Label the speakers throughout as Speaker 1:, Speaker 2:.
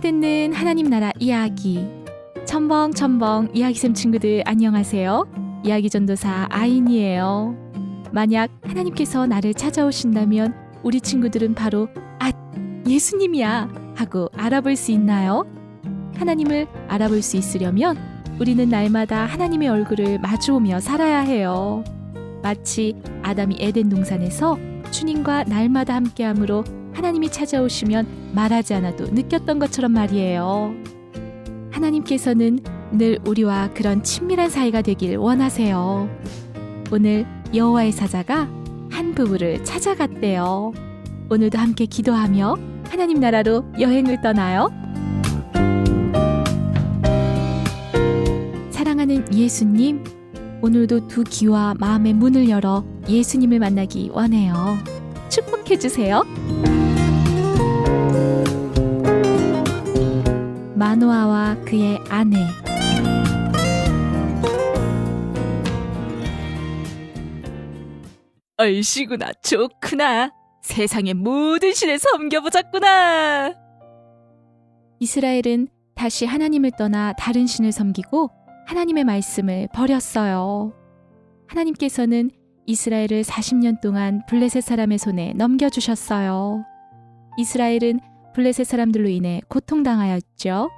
Speaker 1: 듣는 하나님 나라 이야기. 첨벙첨벙 이야기쌤 친구들 안녕하세요. 이야기 전도사 아인이에요. 만약 하나님께서 나를 찾아오신다면 우리 친구들은 바로 아 예수님이야 하고 알아볼 수 있나요? 하나님을 알아볼 수 있으려면 우리는 날마다 하나님의 얼굴을 마주오며 살아야 해요. 마치 아담이 에덴 동산에서 주님과 날마다 함께함으로 하나님이 찾아오시면 말하지 않아도 느꼈던 것처럼 말이에요. 하나님께서는 늘 우리와 그런 친밀한 사이가 되길 원하세요. 오늘 여호와의 사자가 한 부부를 찾아갔대요. 오늘도 함께 기도하며 하나님 나라로 여행을 떠나요. 사랑하는 예수님, 오늘도 두 귀와 마음의 문을 열어 예수님을 만나기 원해요. 축복해 주세요. 마노아와 그의 아내 얼씨구나 좋구나 세상의 모든 신을 섬겨보자꾸나 이스라엘은 다시 하나님을 떠나 다른 신을 섬기고 하나님의 말씀을 버렸어요. 하나님께서는 이스라엘을 40년 동안 블레셋 사람의 손에 넘겨주셨어요. 이스라엘은 블레셋 사람들로 인해 고통당하였죠.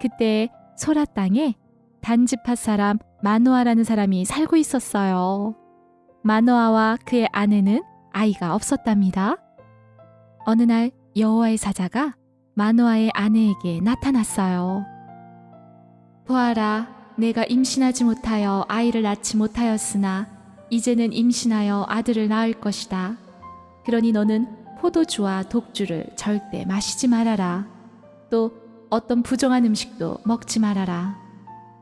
Speaker 1: 그때 소라 땅에 단지파 사람 마노아라는 사람이 살고 있었어요. 마노아와 그의 아내는 아이가 없었답니다. 어느 날 여호와의 사자가 마노아의 아내에게 나타났어요. 보아라, 내가 임신하지 못하여 아이를 낳지 못하였으나 이제는 임신하여 아들을 낳을 것이다. 그러니 너는 포도주와 독주를 절대 마시지 말아라. 또 어떤 부정한 음식도 먹지 말아라.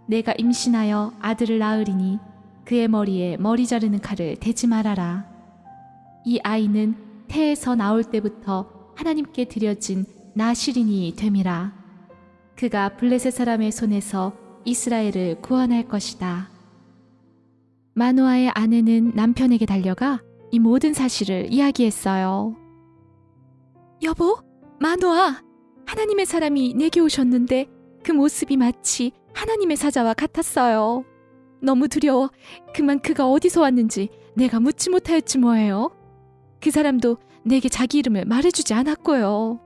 Speaker 1: 내가 임신하여 아들을 낳으리니 그의 머리에 머리 자르는 칼을 대지 말아라. 이 아이는 태에서 나올 때부터 하나님께 드려진 나시린이 됨이라. 그가 블레셋 사람의 손에서 이스라엘을 구원할 것이다. 마노아의 아내는 남편에게 달려가 이 모든 사실을 이야기했어요. 여보, 마노아, 하나님의 사람이 내게 오셨는데 그 모습이 마치 하나님의 사자와 같았어요. 너무 두려워 그만 그가 어디서 왔는지 내가 묻지 못하였지 뭐예요. 그 사람도 내게 자기 이름을 말해주지 않았고요.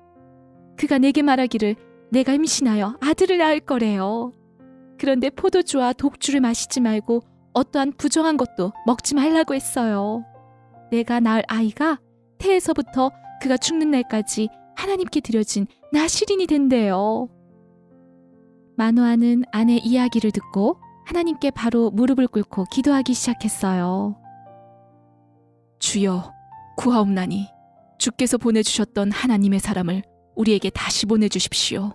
Speaker 1: 그가 내게 말하기를 내가 임신하여 아들을 낳을 거래요. 그런데 포도주와 독주를 마시지 말고 어떠한 부정한 것도 먹지 말라고 했어요. 내가 낳을 아이가 태에서부터 그가 죽는 날까지 하나님께 드려진 나시린이 된대요. 마노아는 아내 이야기를 듣고 하나님께 바로 무릎을 꿇고 기도하기 시작했어요. 주여, 구하옵나니 주께서 보내주셨던 하나님의 사람을 우리에게 다시 보내주십시오.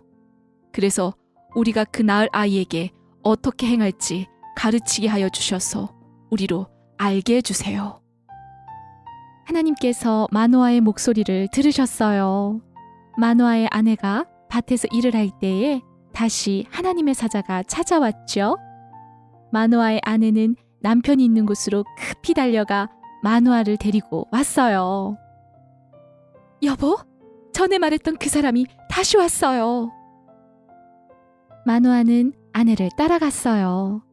Speaker 1: 그래서 우리가 그 낳을 아이에게 어떻게 행할지 가르치게 하여 주셔서 우리로 알게 해주세요. 하나님께서 마노아의 목소리를 들으셨어요. 마노아의 아내가 밭에서 일을 할 때에 다시 하나님의 사자가 찾아왔죠. 마노아의 아내는 남편이 있는 곳으로 급히 달려가 마노아를 데리고 왔어요. 여보, 전에 말했던 그 사람이 다시 왔어요. 마노아는 아내를 따라갔어요.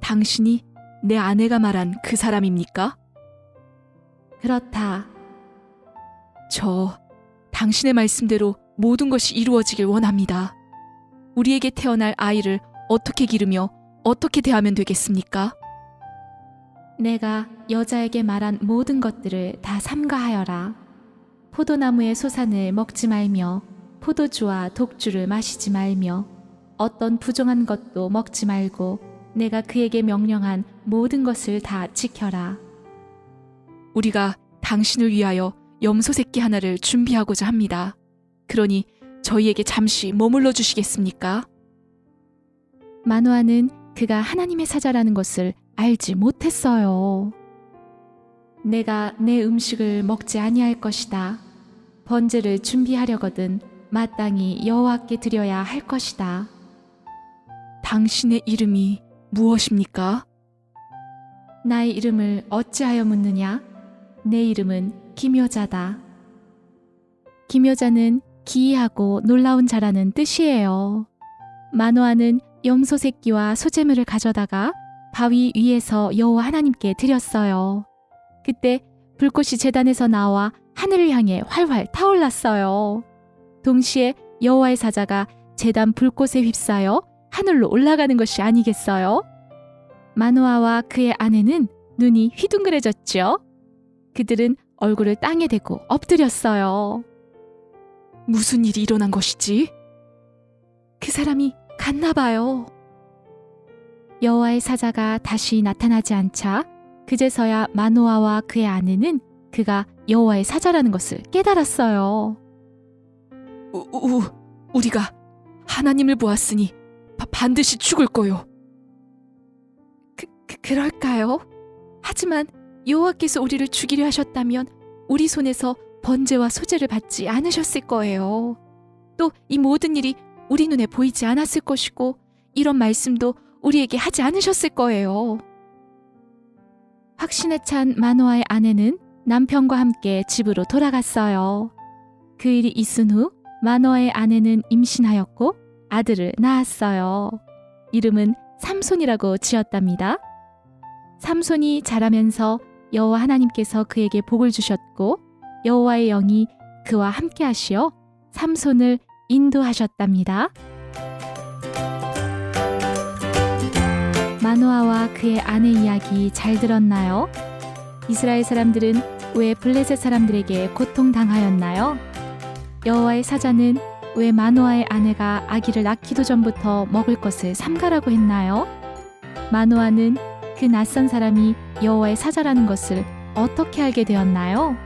Speaker 1: 당신이 내 아내가 말한 그 사람입니까? 그렇다. 저 당신의 말씀대로 모든 것이 이루어지길 원합니다. 우리에게 태어날 아이를 어떻게 기르며 어떻게 대하면 되겠습니까? 내가 여자에게 말한 모든 것들을 다 삼가하여라. 포도나무의 소산을 먹지 말며 포도주와 독주를 마시지 말며 어떤 부정한 것도 먹지 말고 내가 그에게 명령한 모든 것을 다 지켜라. 우리가 당신을 위하여 염소 새끼 하나를 준비하고자 합니다. 그러니 저희에게 잠시 머물러 주시겠습니까? 마노아는 그가 하나님의 사자라는 것을 알지 못했어요. 내가 내 음식을 먹지 아니할 것이다. 번제를 준비하려거든 마땅히 여호와께 드려야 할 것이다. 당신의 이름이 무엇입니까? 나의 이름을 어찌하여 묻느냐? 내 이름은 기묘자다. 기묘자는 기이하고 놀라운 자라는 뜻이에요. 마노아는 염소 새끼와 소재물을 가져다가 바위 위에서 여호와 하나님께 드렸어요. 그때 불꽃이 제단에서 나와 하늘을 향해 활활 타올랐어요. 동시에 여호와의 사자가 제단 불꽃에 휩싸여 하늘로 올라가는 것이 아니겠어요? 마노아와 그의 아내는 눈이 휘둥그레졌죠. 그들은 얼굴을 땅에 대고 엎드렸어요. 무슨 일이 일어난 것이지? 그 사람이 갔나 봐요. 여호와의 사자가 다시 나타나지 않자 그제서야 마노아와 그의 아내는 그가 여호와의 사자라는 것을 깨달았어요. 우, 우, 우리가 하나님을 보았으니 바- 반드시 죽을 거요. 그, 그 그럴까요? 하지만 여호와께서 우리를 죽이려 하셨다면 우리 손에서 번제와 소제를 받지 않으셨을 거예요. 또 이 모든 일이 우리 눈에 보이지 않았을 것이고 이런 말씀도 우리에게 하지 않으셨을 거예요. 확신에 찬 마노아의 아내는 남편과 함께 집으로 돌아갔어요. 그 일이 있은 후 마노아의 아내는 임신하였고 아들을 낳았어요. 이름은 삼손이라고 지었답니다. 삼손이 자라면서 여호와 하나님께서 그에게 복을 주셨고 여호와의 영이 그와 함께 하시어 삼손을 인도하셨답니다. 마노아와 그의 아내 이야기 잘 들었나요? 이스라엘 사람들은 왜 블레셋 사람들에게 고통당하였나요? 여호와의 사자는 왜 마노아의 아내가 아기를 낳기도 전부터 먹을 것을 삼가라고 했나요? 마노아는 그 낯선 사람이 여호와의 사자라는 것을 어떻게 알게 되었나요?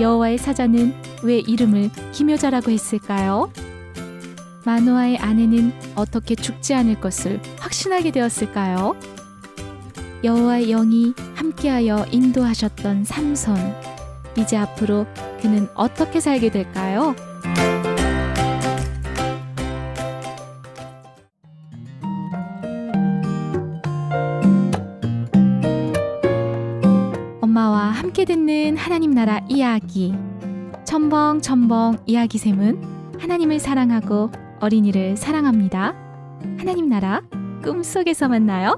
Speaker 1: 여호와의 사자는 왜 이름을 기묘자라고 했을까요? 마노아의 아내는 어떻게 죽지 않을 것을 확신하게 되었을까요? 여호와의 영이 함께하여 인도하셨던 삼손. 이제 앞으로 그는 어떻게 살게 될까요? 함께 듣는 하나님 나라 이야기. 첨벙첨벙 이야기샘은 하나님을 사랑하고 어린이를 사랑합니다. 하나님 나라 꿈속에서 만나요.